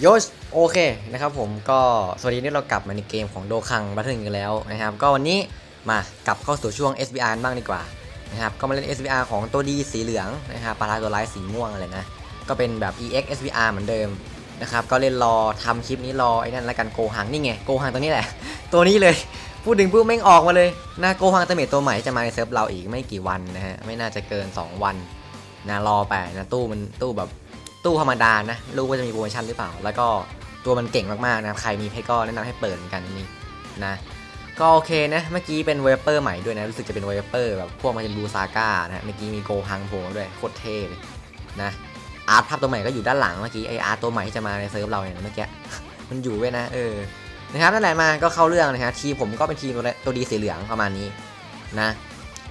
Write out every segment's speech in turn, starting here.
โยชโอเคนะครับผมก็สวัสดีนี่เรากลับมาในเกมของโดคังบัตเทิลกันแล้วนะครับ ก็วันนี้มากลับเข้าสู่ช่วง SBR บ้างดีกว่านะครับก็มาเล่น SBR ของตัวดีสีเหลืองนะครับปลาลาตัวร้ายสีม่วงอะไรนะ ก็เป็นแบบ EX SBR เหมือนเดิมนะครับก็เล่นรอทำคลิปนี้รอไอ้นั่นแล้วกันโกหังนี่ไงโกหังตัวนี้แหละ ตัวนี้เลยพูดถึงปุ๊บแม่งออกมาเลยนะโกหังเตเมตตัวใหม่จะมาในเซิร์ฟเราอีกไม่กี่วันนะฮะไม่น่าจะเกิน 2 วันนะรอไปนะตู้มันตู้แบบ ตู้ธรรมดานะรู้ว่าจะมีโปรโมชั่นหรือเปล่า แล้วก็ตัวมันเก่งมากๆนะใครมีเพชรก็แนะนำให้เปิดเหมือนกันนี่นะก็โอเคนะเมื่อกี้เป็นเวเปอร์ใหม่ด้วยนะรู้สึกจะเป็นเวเปอร์แบบพวกมาจะบูซาก้านะเมื่อกี้มีโกฮังโผล่มาด้วยโคตรเท่เลยนะอาร์ตภาพตัวใหม่ก็อยู่ด้านหลังเมื่อกี้ไออาร์ตตัวใหม่ที่จะมาในเซิร์ฟเราเนี่ยเมื่อกี้มันอยู่ไว้นะเออนะครับนั่นแหละมาก็เข้าเรื่องนะฮะทีผมก็เป็นทีมตัวตัวดีสีเหลืองประมาณนี้นะ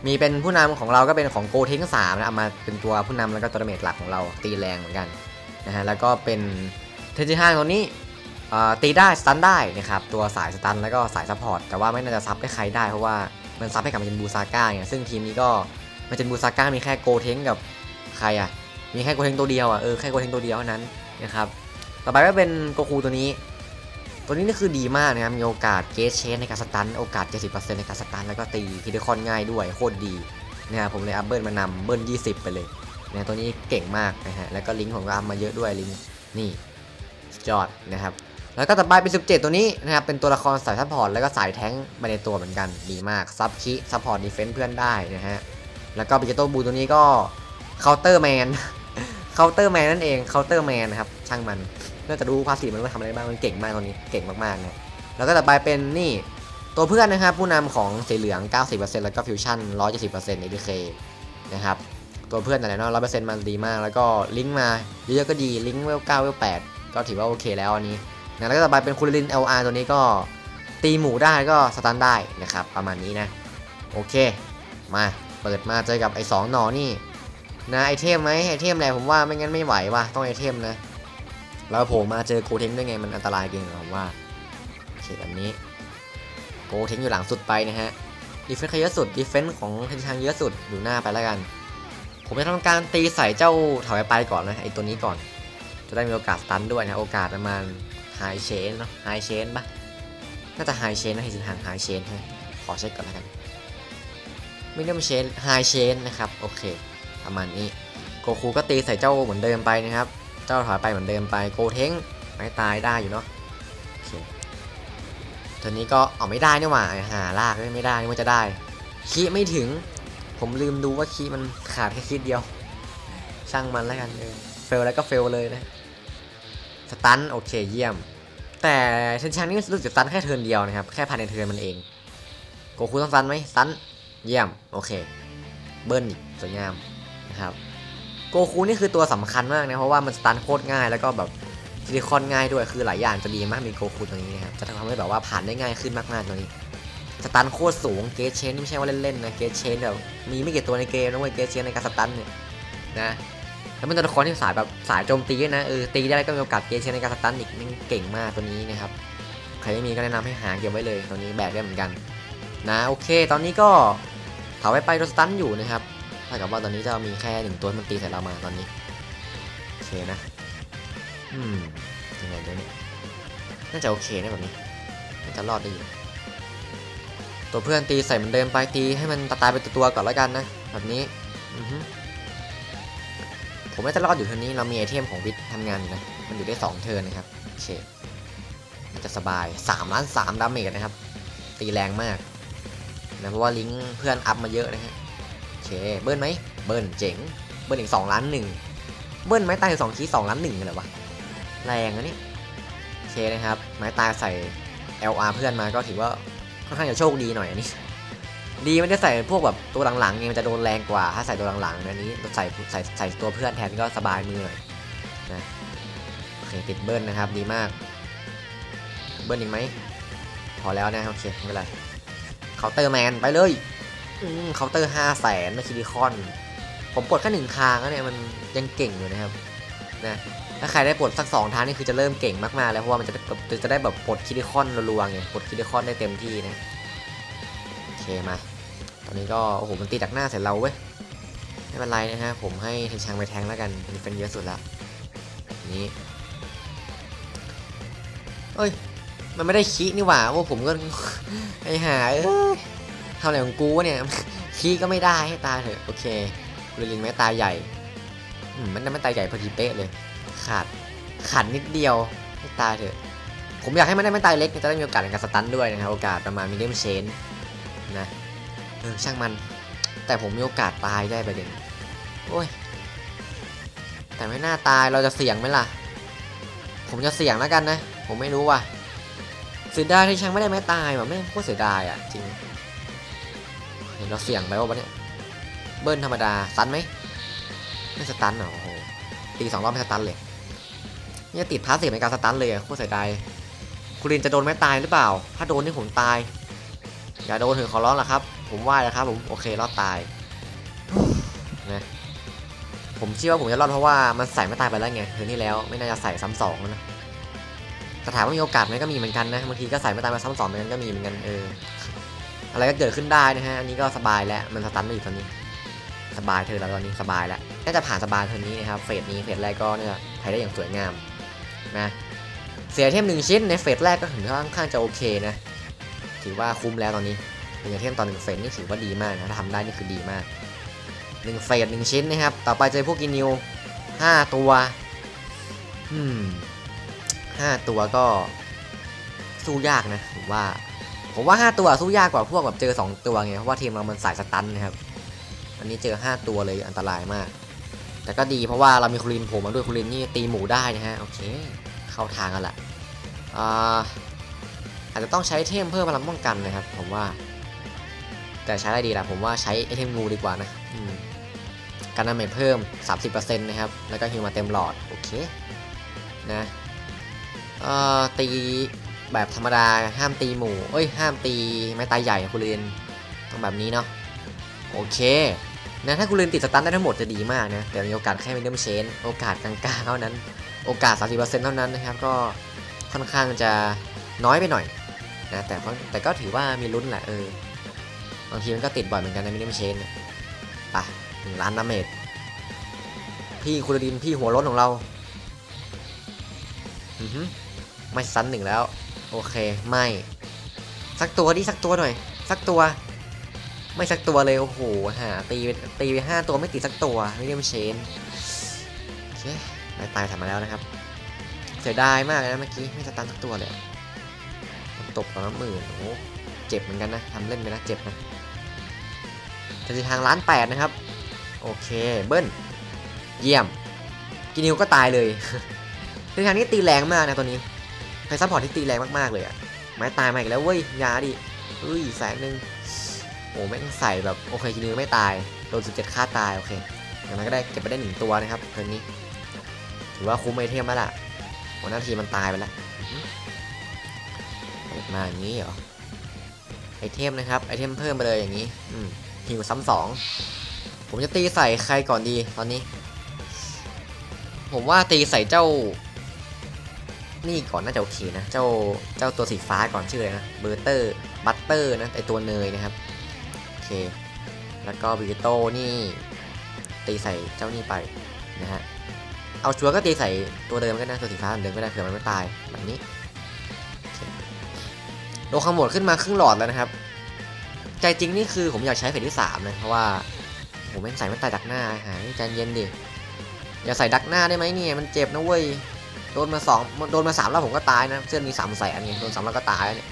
มีเป็นผู้นำของเราก็เป็นของโกเทงสามนะเอามาเป็นตัวผู้นำแล้วก็ตัวเมจหลักของเราตีแรงเหมือนกัน นะฮะแล้วก็เป็นเทนจิห้าตัวนี้ตีได้สตันได้นะครับตัวสายสตันแล้วก็สายซัพพอร์ตแต่ว่าไม่น่าจะซับให้ใครได้เพราะว่ามันซับให้กับมันเป็นบูซาก้าไงซึ่งทีมนี้ก็มันเป็นบูซาก้ามีแค่โกเทงกับใครอะมีแค่โกเทงตัวเดียวอะเออแค่โกเทงตัวเดียวเท่านั้นนะครับต่อไปก็เป็นโกคูตัวนี้ ตัวนี้นี่คือดีมากนะครับมีโอกาสเกสเชนในการสตันโอกาส 70%ในการสตันแล้วก็ตีคิดคอนง่ายด้วยโคตรดีนะครับผมเลยอัพเบิลมานำเบิล20 ไปเลย นะตัวนี้เก่งมากนะฮะแล้วก็ลิงก์ของก็อัพมาเยอะด้วยลิงก์นี่สุดยอดนะครับแล้วก็ต่อไปเป็น 17 ตัวนี้นะครับเป็นตัวละครสายซัพพอร์ตแล้วก็สายแท้งมาในตัวเหมือนกันดีมากซับคิซัพพอร์ตดีเฟนซ์เพื่อนได้นะฮะแล้วก็ปิเจโตบูตัวนี้ก็เคาน์เตอร์แมนเคาน์เตอร์แมนนั่นเองเคาน์เตอร์แมนนะครับช่างมันน่าจะรู้ภาษีมันว่าทำอะไรบ้างมันเก่งมากตอนนี้เก่งมากๆนะแล้วก็ต่อไปเป็นนี่ตัวเพื่อนนะครับผู้นำของสีเหลือง 90%แล้วก็ฟิวชั่น 170% ADK นะครับ ตัวเพื่อนอะไรเนาะ100%มันดีมาก แล้วก็ลิงก์มาเยอะก็ดีลิงก์เวล9เวล8ก็ถือว่าโอเคแล้วอันนี้นะแล้วก็ต่อไปเป็นคูลิน LR ตัวนี้ก็ตีหมูได้ก็สตันได้นะครับประมาณนี้นะ โอเค มาเปิดมาเจอกับไอ้สองหนอนี่นะไอเทมไหมไอเทมอะไรผมว่าไม่งั้นไม่ไหวว่ะต้องไอเทมนะแล้วโผล่มาเจอโกเทงได้ไงมันอันตรายเกินผมว่าโอเคแบบนี้โกเทงอยู่หลังสุดไปนะฮะดีเฟนส์เยอะสุดดีเฟนส์ของเทนชางเยอะสุดอยู่หน้าไปแล้วกัน ผมจะทำการตีใส่เจ้าถอยไปก่อนนะไอตัวนี้ก่อน จะได้มีโอกาสสตันด้วยนะโอกาสประมาณไฮเชนเนาะไฮเชนปะน่าจะไฮเชนนะเห็นทางไฮเชนใช่ขอเช็คก่อนแล้วกันไม่ได้มเชนไฮเชนนะครับโอเคประมาณนี้โกคูก็ตีใส่เจ้าเหมือนเดิมไปนะครับ เจ้าถอยไปเหมือนเดิมไปโกเทงไม่ตายได้อยู่เนาะโอเคตัวนี้ก็เอาไม่ได้นี่หว่าหาลากไม่ได้นี่ว่าจะได้คีไม่ถึง ผมลืมดูว่าคีมันขาดแค่คีเดียว ช่างมันแล้วกันเออเฟลแล้วก็เฟลเลยนะสตันโอเคเยี่ยม แต่เชนชังนี่รู้สึกสตันแค่เทินเดียวนะครับแค่ภายในเทินมันเองโกคูต้องสตันไหมสตันเยี่ยมโอเค เบิ้ลอีกสวยงามนะครับโกคูนี่คือตัวสำคัญมากนะเพราะว่ามันสตันโคตรง่ายแล้วก็แบบซิลิคอนง่ายด้วยคือหลายอย่างจะดีมากมีโกคูตรงนี้นะครับจะทำให้แบบว่าผ่านได้ง่ายขึ้นมากๆตรงนี้ สตันโคตรสูงเกจเชนนี่ไม่ใช่ว่าเล่นๆนะเกจเชนแบบมีไม่กี่ตัวในเกมนะเว้ยเกจเชนในการสตันเนี่ยนะแล้วเป็นตัวละครที่สายแบบสายโจมตีนะเออตีได้ก็มีโอกาสเกจเชนในการสตันอีกนี่เก่งมากตัวนี้นะครับใครไม่มีก็แนะนำให้หาเก็บไว้เลยตัวนี้แบกได้เหมือนกันนะโอเค ตอนนี้ก็ถาไว้ไปโดนสตันอยู่นะครับถ้ากับว่าตอนนี้จะมีแค่หนึ่งตัวมันตีใส่เรามาตอนนี้โอเคนะอืมยังไงเดี๋ยวนี้น่าจะโอเคนะแบบนี้น่าจะรอดได้อยู่ ตัวเพื่อนตีใส่เหมือนเดิมไปตีให้มันตายไปตัวก่อนแล้วกันนะ แบบนี้อือฮึผมน่าจะรอดอยู่เท่านี้เรามีไอเทมของวิททำงานอยู่นะ มันอยู่ได้2เทิร์นนะครับโอเคน่าจะสบาย3ล้าน3ดาเมจนะครับ ตีแรงมากนะเพราะว่าลิงก์เพื่อนอัพมาเยอะนะฮะโอเคเบิ้ลไหมเบิ้ลเจ๋ง เบิ้ลอีกสองล้านหนึ่งเบิ้ลไม้ตายสองคีสองล้านหนึ่งเลยวะแรงนะนี่โอเคนะครับ ไม้ตายใส่ LR เพื่อนมาก็ถือว่า ค่อนข้างจะโชคดีหน่อยอันนี้ ดีไม่ได้ใส่พวกแบบตัวหลังๆไงมันจะโดนแรงกว่า ถ้าใส่ตัวหลังๆอันนี้ใส่ใส่ใส่ตัวเพื่อนแทนก็สบายมือหน่อยนะโอเคติดเบิ้ลนะครับ ดีมาก เบิ้ลอีกไหมพอแล้วนะโอเคไม่เป็นไรเคาน์เตอร์แมนไปเลยอืมเคาน์เตอร์ห้าแสนนะคิริคอน ผมปลดแค่หนึ่งทางแล้วเนี่ยมันยังเก่งอยู่นะครับนะ ถ้าใครได้ปลดสักสองทางนี่คือจะเริ่มเก่งมากๆแล้วเพราะว่ามันจะจะจะได้แบบปลดคิริคอนรัวๆไงปลดคิริคอนได้เต็มที่นะโอเคมาตอนนี้ก็โอ้โหมันตีจากหน้าใส่เราเว้ยไม่เป็นไรนะฮะผมให้เทชังไปแทงแล้วกันมีเฟนเยอะสุดแล้วนี้เอ้ยมันไม่ได้คีนี่หว่าว่าผมก็ไอหาเอ้ยทำอะไรของกูเนี่ยคีก็ไม่ได้ให้ตายเถอะโอเคเรลินแม้ตายใหญ่มันได้ไม่ตายใหญ่พอดีเป๊ะเลย ขาดขาดนิดเดียวให้ตายเถอะ ผมอยากให้มันได้ไม่ตายเล็กจะได้มีโอกาสในการสตันด้วยนะครับโอกาสประมาณมีเดียมเชนนะเออช่างมัน แต่ผมมีโอกาสตายได้ประเด็นโอ้ยแต่ไม่น่าตายเราจะเสี่ยงไหมล่ะ ผมจะเสี่ยงแล้วกันนะ ผมไม่รู้ว่ะเสียดายที่ช่างไม่ได้แม้ตายว่ะไม่งโคตรเสียดายอะจริงเห็นเราเสี่ยงไปว่ะเนี่ยเบิ้ลธรรมดาสตันไหมไม่สตันหรอโอ้โหตีสองรอบไม่สตันเลย เนี่ยติดพาสซีฟในการสตันเลยอะโคตรเสียดายคุณลินจะโดนแม้ตายหรือเปล่า ถ้าโดนนี่ผมตาย อย่าโดนถึงขอร้องละครับ ผมว่านะครับผมโอเครอดตายนะผมเชื่อว่าผมจะรอดเพราะว่ามันใส่ไม่ตายไปแล้วไงคืนที่แล้วไม่น่าจะใส่ซ้ำสองแล้วนะแต่ถามว่ามีโอกาสไหมก็มีเหมือนกันนะบางทีก็ใส่ไม่ตายมาซ้ำสองเหมือนกันก็มีเหมือนกันเอออะไรก็เกิดขึ้นได้นะฮะอันนี้ก็สบายแล้วมันสตันมาอยู่ตอนนี้ สบายเธอแล้วตอนนี้สบายแล้วน่าจะผ่านสบายเทอร์นี้นะครับเฟสนี้เฟสแรกก็เนี่ยใช้ได้อย่างสวยงาม นะเสียเทมหนึ่งชิ้นในเฟสแรกก็ถือว่าค่อนข้างจะโอเคนะ ถือว่าคุ้มแล้วตอนนี้หนึ่งเทมตอนหนึ่งเฟสนี่ถือว่าดีมากนะ ถ้าทำได้นี่คือดีมากหนึ่งเฟสหนึ่งชิ้นนะครับ ต่อไปเจอพวกกินิวห้าตัวอืมห้าตัวก็สู้ยากนะผมว่า ผมว่าห้าตัวสู้ยากกว่าพวกแบบเจอสองตัวไงเพราะว่าทีมเรามันสายสตันนะครับ อันนี้เจอ 5 ตัวเลยอันตรายมาก แต่ก็ดีเพราะว่าเรามีคุรินโผล่มาด้วยคุรินนี่ตีหมูได้นะฮะโอเค เข้าทางกันแหละอาจจะต้องใช้เทมเพิ่มพลังป้องกันนะครับ ผมว่า แต่ใช้อะไรดีล่ะผมว่าใช้ไอเทมงูดีกว่านะการดาเมจเพิ่ม 30%นะครับ แล้วก็ฮิวมาเต็มหลอด โอเค นะตีแบบธรรมดาห้ามตีหมูเอ้ย ห้ามตีไม้ตายใหญ่คุเรินต้องแบบนี้เนาะโอเคนะถ้าคุณลืมติดสตันได้ทั้งหมดจะดีมากนะ แต่มีโอกาสแค่มิเดิมเชน โอกาสกลางๆเท่านั้น โอกาส 30%เท่านั้นนะครับ ก็ค่อนข้างจะน้อยไปหน่อยนะแต่แต่ก็ถือว่ามีลุ้นแหละเออบางทีมันก็ติดบ่อยเหมือนกันนะมิเดิมเชนไปหนึ่งล้านดาเมจพี่คุณดินพี่หัวร้นของเราอือฮึไม่ซันหนึ่งแล้ว โอเคไม่ สักตัวดิสักตัวหน่อย สักตัว ไม่สักตัวเลยโอ้โหหาตีตีไปห้าตัวไม่ติดสักตัวไม่เรียมเชนโอเค ตายตายทำมาแล้วนะครับ เสียดายมากเลยนะเมื่อกี้ไม่สตันสักตัวเลยมันตกตอนน้ำหมื่นโอ้โหเจ็บเหมือนกันนะทำเล่นไปนะเจ็บนะจะทางล้านแปดนะครับ โอเคเบิ้ลเยี่ยมกินิวก็ตายเลยคือทางนี้ตีแรงมากนะตัวนี้ใครซัพพอร์ตที่ตีแรงมากๆเลยอะไม้ตายมาอีกแล้วเว้ยยาดิเฮ้ยแสนหนึ่งโอ้ไม่งใส่แบบโอเคกินิวไม่ตายโดน17ค่าตายโอเคอย่างนั้นก็ได้เก็บไปได้หนึ่งตัวนะครับเทิร์นนี้ ถือว่าคุ้มไอเทมแล้วล่ะหัวหน้าทีมันตายไปแล้วมาอย่างนี้เหรอไอเทมนะครับไอเทมเพิ่มไปเลยอย่างนี้อืมหิวซ้ำสองผมจะตีใส่ใครก่อนดีตอนนี้ ผมว่าตีใส่เจ้า นี่ก่อนน่าจะโอเคนะเจ้าเจ้าตัวสีฟ้าก่อนชื่ออะไรนะเบอร์เตอร์บัตเตอร์นะไอตัวเนยนะครับโอเค แล้วก็บิโตนี่ ตีใส่เจ้านี่ไปนะฮะ เอาชัวร์ก็ตีใส่ตัวเดิมก็ได้ตัวสีฟ้าเหมือนเดิมก็ได้เผื่อมันไม่ตายแบบนี้โอเคโลคาโหมดขึ้นมาครึ่งหลอดแล้วนะครับ ใจจริงนี่คือผมอยากใช้เฟสที่3นะเพราะว่าผมไม่ใส่ไม่ตายดักหน้าหายใจเย็นดิอย่าใส่ดักหน้าได้ไหมเนี่ยมันเจ็บนะเว้ยโดนมาสองโดนมาสามรอบผมก็ตายนะเสื้อมีสามแสนไงโดนสามรอบก็ตายแล้วเนี่ย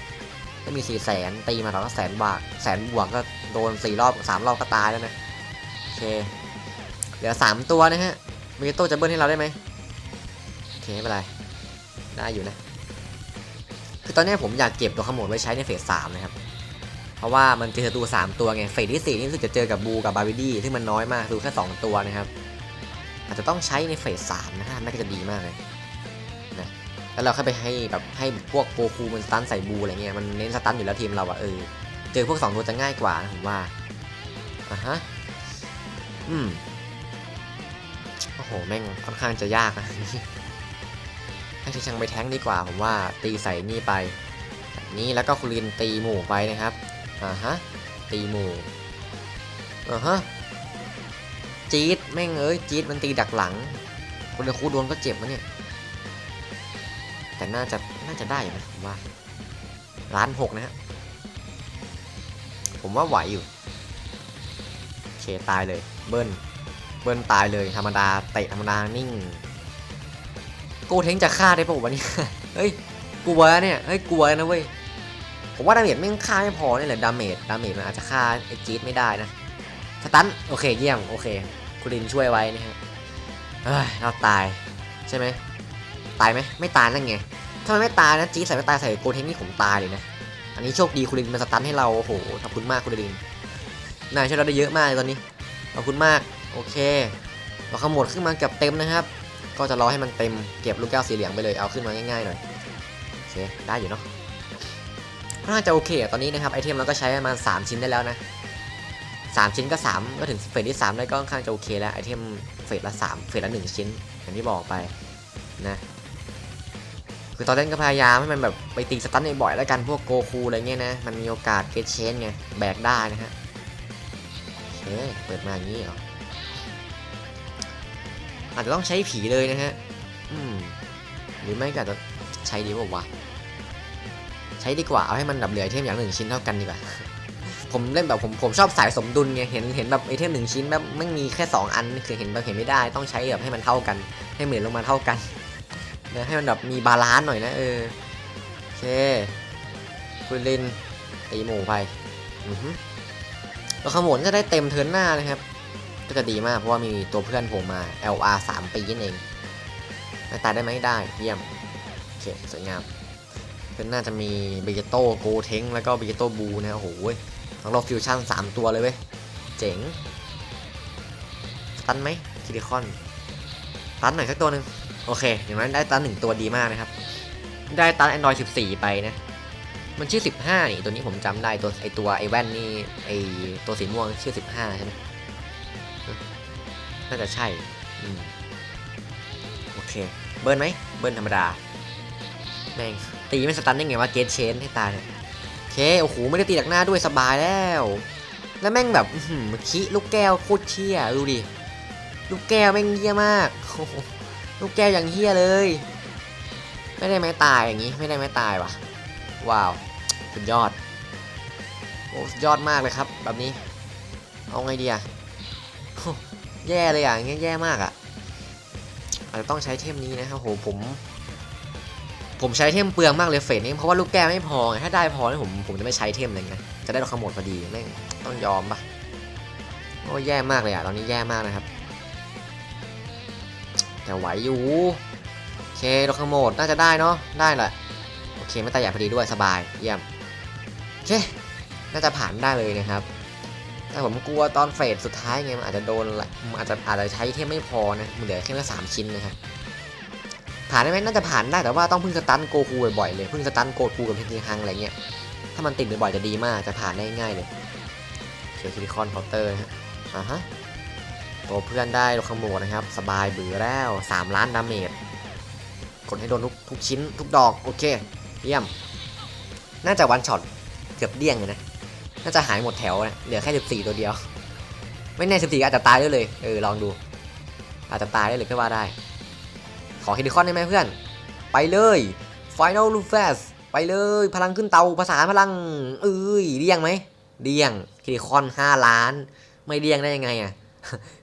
ถ้ามีสี่แสนตีมาแล้วก็แสนบาทแสนบวกก็โดนสี่รอบสามรอบก็ตายแล้วนะโอเคเหลือสามตัวนะฮะ มิโต้จะเบิ้ลให้เราได้ไหมโอเคไม่เป็นไร ได้อยู่นะ คือตอนนี้ผมอยากเก็บตัวขโมยไว้ใช้ในเฟสสามนะครับ เพราะว่ามันเจอตัวสามตัวไง เฟสที่สี่นี่รู้สึกจะเจอกับบูกับบาวิดี้ซึ่งมันน้อยมากดูแค่สองตัวนะครับ อาจจะต้องใช้ในเฟสสามนะฮะน่าจะดีมากเลยนะแล้วเราค่อยไปให้แบบให้พวกโกคูมันสตันใส่บูอะไรเงี้ยมันเน้นสตันอยู่แล้วทีมเราอะเออเจอพวกสองตัวจะง่ายกว่านะผมว่าอะฮะอืม แม่งค่อนข้างจะยากนะให้ชิชังไปแท้งดีกว่าผมว่าตีใส่นี่ไปแบบนี้แล้วก็คุรินตีหมู่ไปนะครับอ่าฮะตีหมู่อ่าฮะจี๊ดแม่งเอ้ยจี๊ดมันตีดักหลังคนเดคูโดนก็เจ็บนะเนี่ยแต่น่าจะน่าจะได้อยู่นะผมว่าล้านหกนะฮะผมว่าไหวอยู่ เคตายเลยเบิ้ล เบิ้ลตายเลยธรรมดาเตะธรรมดานิ่งโกเทงจะฆ่าได้ปะวะเนี่ยเฮ้ยกลัวเนี่ยเฮ้ยกลัวนะเว้ยผมว่าดาเมจไม่ฆ่าไม่พอเนี่ยแหละดาเมจดาเมจมันอาจจะฆ่าไอ้จีดไม่ได้นะสตันโอเคเยี่ยมโอเคคุณลินช่วยไว้นะฮะเฮ้ยเราตายใช่ไหมตายไหมไม่ตายนั่นไงถ้ามันไม่ตายนะจีดใส่ไม่ตายใส่โกเทงนี่ผมตายเลยนะอันนี้โชคดีคุณลินมาสตันให้เราโอ้โหขอบคุณมากคุณลินนายช่วยเราได้เยอะมากเลยตอนนี้ขอบคุณมาก โอเค เราขมวดขึ้นมาเกือบเต็มนะครับ ก็จะรอให้มันเต็มเก็บลูกแก้วสีเหลืองไปเลยเอาขึ้นมาง่ายๆหน่อยโอเคได้อยู่เนาะน่าจะโอเคตอนนี้นะครับไอเทมเราก็ใช้ประมาณ3ชิ้นได้แล้วนะ3ชิ้นก็ 3 ก็ถึงเฟสที่ 3 ได้ก็ค่อนข้างจะโอเคแล้วไอเทมเฟสละ 3 เฟสละ 1 ชิ้น อย่างที่บอกไปนะคือตอนเล่นก็พยายามให้มันแบบไปตีสตันบ่อยๆแล้วกันพวกโกคูอะไรเงี้ยนะ มันมีโอกาสเกตเชนไง แบกได้นะฮะโอเคเปิดมาอย่างนี้เหรอ อาจจะต้องใช้ผีเลยนะฮะอืมหรือไม่ก็อาจจะใช้ดีกว่าวะใช้ดีกว่าเอาให้มันแบบเหลือไอเทมอย่างหนึ่งชิ้นเท่ากันดีกว่า ผมเล่นแบบผมผมชอบสายสมดุลไงเห็นเห็นแบบไอเทมหนึ่งชิ้นแบบไม่มีแค่ 2 อันคือเห็นแบบเห็นไม่ได้ต้องใช้แบบให้มันเท่ากัน ให้เหมือนลงมาเท่ากันนะให้มันแบบมีบาลานซ์หน่อยนะเออโอเคคุณลินตีหมูไปอือฮึแล้วขโมยจะได้เต็มเทินหน้านะครับ ก็จะดีมากเพราะว่ามีตัวเพื่อนผมมา LR 3ปีนั่นเองตายได้ไหมได้เยี่ยมโอเคสวยงามเพื่อนน่าจะมีเบเกโต้โกเทงแล้วก็เบเกโต้บูนะโอ้โหทั้งรอบฟิวชั่น 3 ตัวเลยเว้ย เจ๋งตันไหมคิริคอนตันหน่อยสักตัวหนึ่งโอเค อย่างนั้นได้ตันหนึ่งตัวดีมากนะครับ ได้ตัน Android 14 ไปนะ มันชื่อ 15 นี่ ตัวนี้ผมจำได้ตัวไอตัวไอแว่นนี่ไอตัวสีม่วงชื่อ 15 ใช่ไหม น่าจะใช่อืมโอเค เบิร์นไหม เบิร์นธรรมดา แม่ง ตีไม่สตันได้ไงว่าเกตเชนให้ตายเนี่ยโอเค โอ้โห ไม่ได้ตีหลักหน้าด้วยสบายแล้ว แล้วแม่งแบบอื้อหือคิลูกแก้วโคตรเชี่ยดูดิ ลูกแก้วแม่งเฮี้ยมาก ลูกแก้วอย่างเฮี้ยเลย ไม่ได้ไม้ตายอย่างงี้ ไม่ได้ไม้ตายวะว้าว สุดยอด โอ้สุดยอดมากเลยครับ แบบนี้ เอาไงดีอะ แย่เลยอะอย่างเงี้ยแย่มากอะอาจจะต้องใช้เทมนี้นะครับโหผม ผมใช้เทมเปลืองมากเลยเฟสนี้เพราะว่าลูกแก้วไม่พอไงถ้าได้พอเนี่ยผมผมจะไม่ใช้เทมเลยไงจะได้เราขโมยพอดีแม่งต้องยอมปะโอ้แย่มากเลยอะตอนนี้แย่มากนะครับแต่ไหวอยู่โอเคเราขโมยน่าจะได้เนาะได้แหละโอเคไม่ตายใหญ่พอดีด้วยสบายเยี่ยมโอเคน่าจะผ่านได้เลยนะครับ แต่ผมกลัวตอนเฟสสุดท้ายไงมันอาจจะโดนละมันอาจจะอาจจะใช้เทมไม่พอนะมันเหลือแค่แค่สามชิ้นนะครับผ่านได้ไหมน่าจะผ่านได้แต่ว่าต้องพึ่งสตันโกคูบ่อยๆเลยพึ่งสตันโกคูกับเพนจิฮังอะไรเงี้ยถ้ามันติดบ่อยๆจะดีมากจะผ่านได้ง่ายเลยเคียวซิลิคอนเคาน์เตอร์นะฮะอ่าฮะตัวเพื่อนได้โลคาโมนะครับ สบายเบื่อแล้ว 3 ล้านดาเมจกดให้โดนทุกทุกชิ้นทุกดอก โอเค เยี่ยม น่าจะวันช็อตเกือบเดี้ยงเลยนะ น่าจะหายหมดแถวนะเหลือแค่ 14 ตัวเดียว ไม่แน่ 14 อาจจะตายได้เลย เออ ลองดู อาจจะตายได้เลยก็ว่าได้ ขอเฮลิคอนได้ไหมเพื่อน ไปเลย Final l u f a s ไปเลย พลังขึ้นเตาภาษาพลัง เอ้ยเดียงไหมเดียงเฮลิคอน 5 ล้าน ไม่เดียงได้ยังไงอะ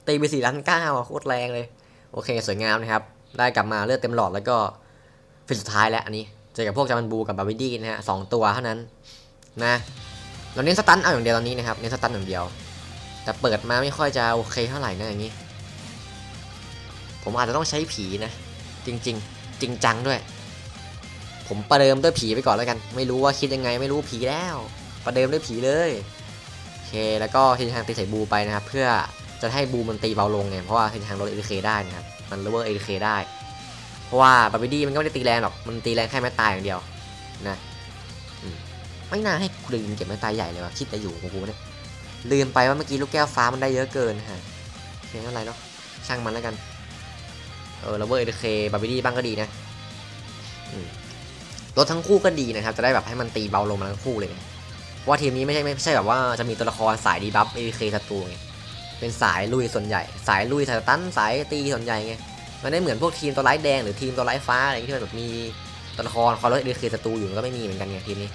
ตีไป4ล้านเก้าอโคตรแรงเลย โอเค สวยงามนะครับ ได้กลับมาเลือดเต็มหลอดแล้วก็ฟินสุดท้ายแล้วอันนี้ เจอกับพวกจามันบูกับบาวิดี้นะฮะสองตัวเท่านั้นนะ เราเน้นสตันเอาอย่างเดียวตอนนี้นะครับ เน้นสตันอย่างเดียว แต่เปิดมาไม่ค่อยจะโอเคเท่าไหร่นะอย่างนี้ ผมอาจจะต้องใช้ผีนะ จริง ๆ จริงจังด้วย ผมประเดิมด้วยผีไปก่อนแล้วกัน ไม่รู้ว่าคิดยังไงไม่รู้ผีแล้ว ประเดิมด้วยผีเลยโอเคแล้วก็เทนทางตีใส่บูไปนะครับ เพื่อจะให้บูมันตีเบาลงไงเพราะว่าเทนทางลดเอเคได้นะครับมันเลเวอร์เอเคได้ เพราะว่าบาร์บีดี้มันก็ไม่ได้ตีแรงหรอกมันตีแรงแค่แม้ตายอย่างเดียวนะ ไม่น่าให้กูลืมเก็บไม้ตายใหญ่เลยวะคิดแต่อยู่ของกูเนี่ยลืมไปว่าเมื่อกี้ลูกแก้วฟ้ามันได้เยอะเกินฮะเพียงอะไรเนาะช่างมันแล้วกัน เออแล้วเวอร์เอเคบาร์บีดี้บ้างก็ดีนะรถทั้งคู่ก็ดีนะครับ จะได้แบบให้มันตีเบาลงมาทั้งคู่เลยไงเพราะว่าทีมนี้ไม่ใช่ไม่ใช่แบบว่าจะมีตัวละครสายดีบัฟเอเคศัตรูไงเป็นสายลุยส่วนใหญ่ สายลุยสายตันสายตีส่วนใหญ่ไงมันไม่เหมือนพวกทีมตัวไร้แดงหรือทีมตัวไร้ฟ้าอะไรที่มันแบบมีตัวละครคอร์ลดีคือศัตรูอยู่ก็ไม่มีเหมือนกันไงทีมนี้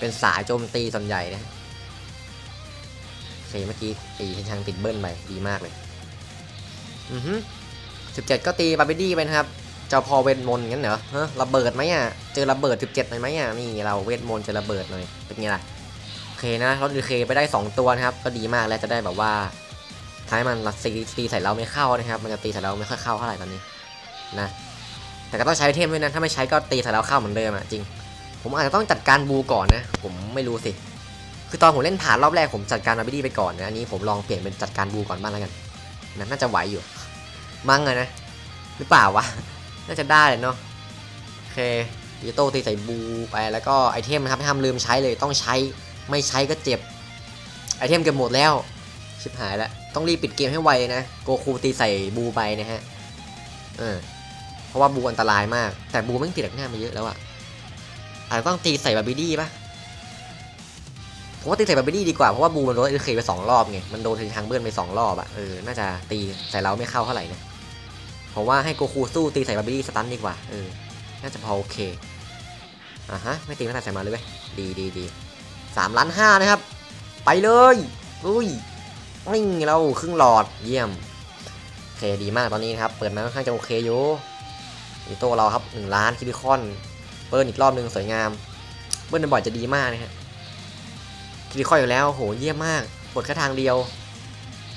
เป็นสายโจมตีส่วนใหญ่นะโอเคเมื่อกี้ตีเชนชังติดเบิ้ลไปดีมากเลย อือฮึสิบเจ็ดก็ตีบาร์บีดี้ไปนะครับ เจ้าพอเวทมนต์งั้นเหรอฮะระเบิดไหมอะ เจอระเบิดสิบเจ็ดหน่อยไหมอะ นี่เราเวทมนต์เจอระเบิดหน่อย เป็นไงล่ะ โอเคนะรถดีเคไปได้2ตัวนะครับ ก็ดีมากแล้วจะได้แบบว่า ท้ายมันตีตีใส่เราไม่เข้านะครับ มันจะตีใส่เราไม่ค่อยเข้าเท่าไหร่ตอนนี้ นะ แต่ก็ต้องใช้เทมด้วยนะ ถ้าไม่ใช้ก็ตีใส่เราเข้าเหมือนเดิมอะจริง ผมอาจจะต้องจัดการบูก่อนนะ ผมไม่รู้สิ คือตอนผมเล่นผ่านรอบแรกผมจัดการบาบี้ดี้ไปก่อนนะ อันนี้ผมลองเปลี่ยนเป็นจัดการบูก่อนบ้างแล้วกันนะน่าจะไหวอยู่ มั้งอะนะ หรือเปล่าวะ น่าจะได้เลยเนาะ โอเคดิจิโต้ตีใส่บูไป แล้วก็ไอเทมนะครับห้ามลืมใช้เลยต้องใช้ ไม่ใช้ก็เจ็บ ไอเทมเก็บหมดแล้ว ชิบหายแล้ว ต้องรีบปิดเกมให้ไวนะ โกคูตีใส่บูไปนะฮะ เออ เพราะว่าบูอันตรายมาก แต่บูแม่งติดหลักหน้ามาเยอะแล้วอะ อาจจะต้องตีใส่บาร์บีดี้ปะผมว่าตีใส่บาร์บีดี้ดีกว่า เพราะว่าบูมันโดนเอเคไปสองรอบไง มันโดนทางเบื้อนไปสองรอบอะเออ น่าจะตีใส่เราไม่เข้าเท่าไหร่นะผมว่าให้โกคูสู้ตีใส่บาร์บีดี้สตันดีกว่า เออ น่าจะพอโอเค อะฮะ ไม่ตีไม่ตัดใส่มาเลยเว้ย ดีดีดีสามล้านห้านะครับ ไปเลยอุ้ยนิ่งเราครึ่งหลอด เยี่ยมโอเคดีมากตอนนี้นะครับ เปิดมาค่อนข้างจะโอเคอยู่อีโต้เราครับหนึ่งล้านคิบิคอน เบิ้ลอีกรอบหนึ่งสวยงาม เบิ้ลบ่อยจะดีมากนะฮะคิบิคอนอยู่แล้วโหเยี่ยมมากปลดแค่ทางเดียว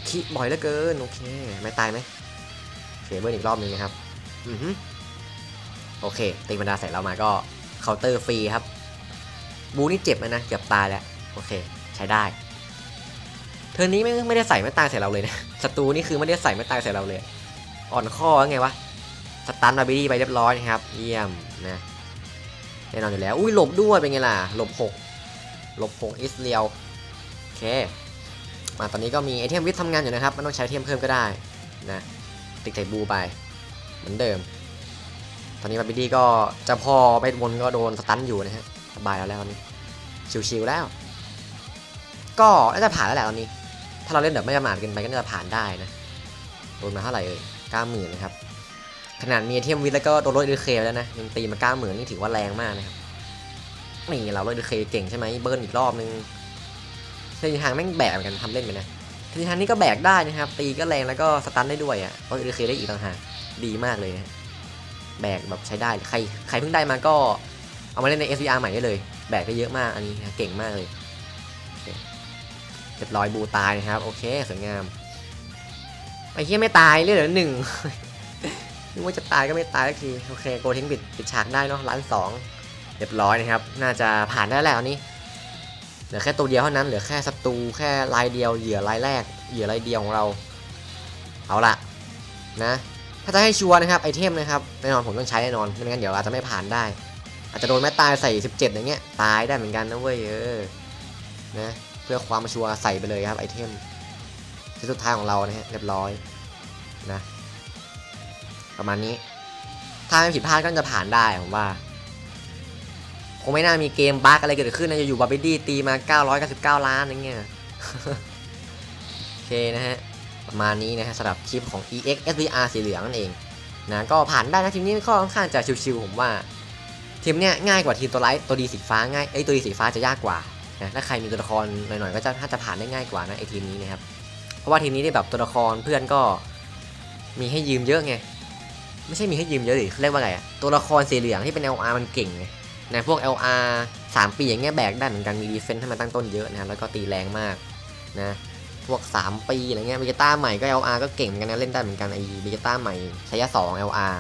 คิบ่อยเหลือเกินโอเคไม่ตายไหมโอเคเบิ้ลอีกรอบหนึ่งนะครับอือฮึโอเคตีบรรดาใส่เรามาก็เคาน์เตอร์ฟรีครับ บูนี่เจ็บนะเกือบตายแล้วโอเค ใช้ได้เทอร์นนี้ไม่ไม่ได้ใส่ไม่ตายใส่เราเลยนะศัตรูนี่คือไม่ได้ใส่ไม่ตายใส่เราเลย อ่อนข้อไงวะสตันบาร์บี้ไปเรียบร้อยนะครับ เยี่ยมนะ แน่นอนอยู่แล้ว อุ้ยหลบด้วยเป็นไงล่ะหลบหกหลบหกอิสเรียวโอเคมาตอนนี้ก็มีไอเทมวิทย์ทำงานอยู่นะครับไม่ต้องใช้ไอเทมเพิ่มก็ได้นะติดใส่บูไป เหมือนเดิม ตอนนี้บาร์บี้ก็จะพอไปวนก็โดนสตันอยู่นะฮะสบายแล้วแล้วตอนนี้ชิวๆแล้ว ก็น่าจะผ่านแล้วแหละตอนนี้ ถ้าเราเล่นแบบไม่ประมาทเกินไปก็น่าจะผ่านได้นะโดนมาเท่าไหร่เอ่ยเก้าหมื่นนะครับ ขนาดมีไอเทมวิทแล้วก็โดนรถดีเคแล้วนะยังตีมาเก้าหมื่นนี่ถือว่าแรงมากนะครับนี่เรารถดีเคเก่งใช่ไหมเบิร์นอีกรอบนึงเส้นทางแม่งแบกเหมือนกันทำเล่นไปนะเส้นทางนี้ก็แบกได้นะครับ ตีก็แรงแล้วก็สตันได้ด้วยอะรถดีเคได้อีกต่างหากดีมากเลยนะแบกแบบใช้ได้ใครใครเพิ่งได้มาก็เอามาเล่นใน SVR ใหม่ได้เลย แบกได้เยอะมากอันนี้เก่งมากเลยเรียบร้อยบูตายนะครับ โอเคสวยงามไอ้เหี้ยไม่ตายเรื่อยเหลือหนึ่ง นึกว่าจะตายก็ไม่ตายสักที โอเคโกเทงปิดปิดฉากได้เนาะล้านสองเรียบร้อยนะครับ น่าจะผ่านได้แล้วนี้ เหลือแค่ตัวเดียวเท่านั้น เหลือแค่ศัตรูแค่ลายเดียวเหยื่อลายแรก เหยื่อลายเดียวของเรา เอาละนะ ถ้าจะให้ชัวร์นะครับไอเทมนะครับแน่นอนผมต้องใช้แน่นอน ไม่งั้นเดี๋ยวอาจจะไม่ผ่านได้ อาจจะโดนแม่ตายใส่ 17 อย่างเงี้ย ตายได้เหมือนกันนะเว้ยเออ นะ เพื่อความชัวร์ใส่ไปเลยครับไอเทมที่สุดท้ายของเรานะฮะ เรียบร้อย นะ ประมาณนี้ ถ้าไม่ผิดพลาดก็จะผ่านได้ผมว่าคงไม่น่ามีเกมบั๊กอะไรเกิดขึ้นนะอยู่บาร์บี้ดีตีมา 999 ล้านอย่างเงี้ยโอเคนะฮะ ประมาณนี้นะฮะสำหรับคลิปของ EX SVR สีเหลืองนั่นเองนะก็ผ่านได้นะทีมนี้ก็ค่อนข้างจะชิวๆผมว่าทีมเนี้ยง่ายกว่าทีมตัวไลท์ตัวดีสีฟ้าง่ายเอ้ตัวดีสีฟ้าจะยากกว่านะถ้าใครมีตัวละครหน่อยๆก็จะถ้าจะผ่านได้ง่ายกว่านะไอ้ทีมนี้นะครับเพราะว่าทีมนี้ได้แบบตัวละครเพื่อนก็มีให้ยืมเยอะไง ไม่ใช่มีให้ยืมเยอะดิเขาเรียกว่าไงอะตัวละครสีเหลืองที่เป็น LR มันเก่งไงนะพวก LR 3 ปีอย่างเงี้ยแบกได้เหมือนกันมีดีเฟนส์ให้มันตั้งต้นเยอะนะแล้วก็ตีแรงมากนะพวก 3 ปีอะไรเงี้ยเบจิต้าใหม่ก็ LR ก็เก่งเหมือนกันนะเล่นได้เหมือนกันไอ้เบจิต้าใหม่ช้ยา2 LR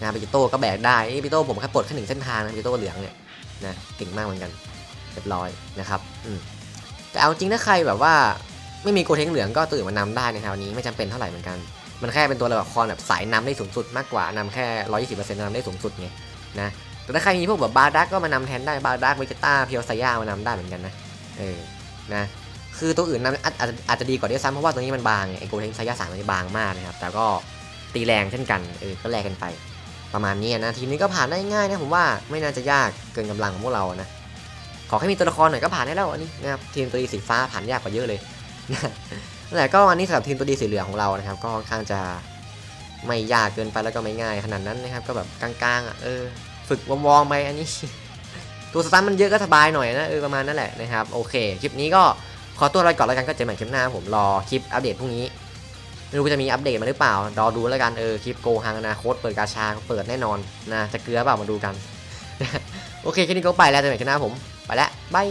นะปิโต้ก็แบกได้นี่ปิโต้ผมแค่ปลดแค่หนึ่งเส้นทางนะปิโต้เหลืองเนี่ยนะเก่งมากเหมือนกันเรียบร้อยนะครับอืมแต่เอาจริงถ้าใครแบบว่าไม่มีโกเทงเหลืองก็ตื่นมานำได้ในะครับวันนี้ไม่จำเป็นเท่าไหร่เหมือนกัน มันแค่เป็นตัวละครแบบสายนำได้สูงสุดมากกว่านำแค่ร้อยยี่สิบเปอร์เซ็นต์นำได้สูงสุดไงนะแต่ถ้าใครมีพวกแบบบาร์ดักก็มานำแทนได้บาร์ดักเวจิต้าเพียวไซย่ามานำได้เหมือนกันนะเออนะคือตัวอื่นนำอาจอาจอาจจะดีกว่าด้วยซ้ำเพราะว่าตัวนี้มันบางไงไอโกเทงไซย่าสามมันบางมากนะครับแต่ก็ตีแรงเช่นกันเออก็แลกกันไป ประมาณนี้นะทีมนี้ก็ผ่านได้ง่ายนะผมว่าไม่น่าจะยากเกินกำลังของพวกเรานะขอแค่มีตัวละครหน่อยก็ผ่านได้แล้วอันนี้นะครับทีมตัวดีสีฟ้าผ่านยากกว่าเยอะเลย นั่นแหละก็อันนี้สำหรับทีมตัวดีสีเหลืองของเรานะครับ ก็ค่อนข้างจะไม่ยากเกินไปแล้วก็ไม่ง่ายขนาดนั้นนะครับ ก็แบบกลางๆอะเออฝึกวอร์มๆไปอันนี้ ตัวสตันมันเยอะก็สบายหน่อยนะเออประมาณนั่นแหละนะครับโอเคคลิปนี้ก็ขอตัวลาไปก่อนแล้วกันก็เจอกันใหม่คลิปหน้าผมรอคลิปอัปเดตพรุ่งนี้ไม่รู้จะมีอัปเดตมาหรือเปล่ารอดูแล้วกันเออคลิปโกฮังอนาโคตเปิดกาชาเปิดแน่นอนนะจะเกลือเปล่ามาดูกัน โอเคแค่นี้ก็ไปแล้วเจอกันใหม่คลิปหน้าผมไปแล้วบาย